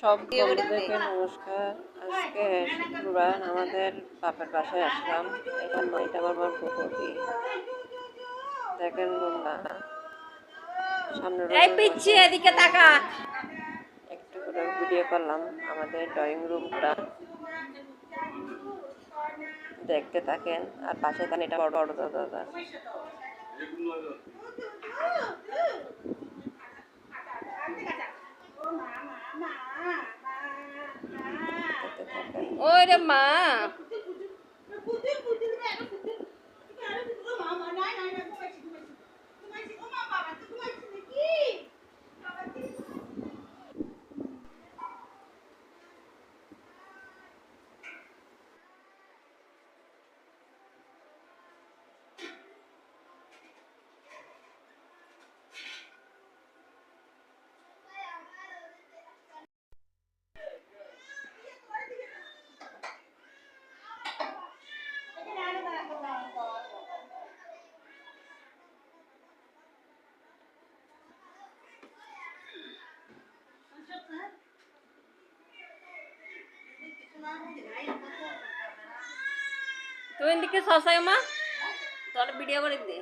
সব বন্ধুদেরকে নমস্কার। আজকে শুক্রবার আমাদের বাপের বাসায় আসলাম। এটা এটা আমার বর পুকুরি দেখেন বন্ধুরা সামনে এদিকে তাকা। একটু করে ভিডিও করলাম আমাদের ড্রয়িং রুমটা দেখতে থাকেন। আর পাশে থাকেন এটা বড় বড় দাদা। দাদা দেখতে থাকেন ওই রে মা তুই এদিকে সসাই মা তোর ভিডিও করে দে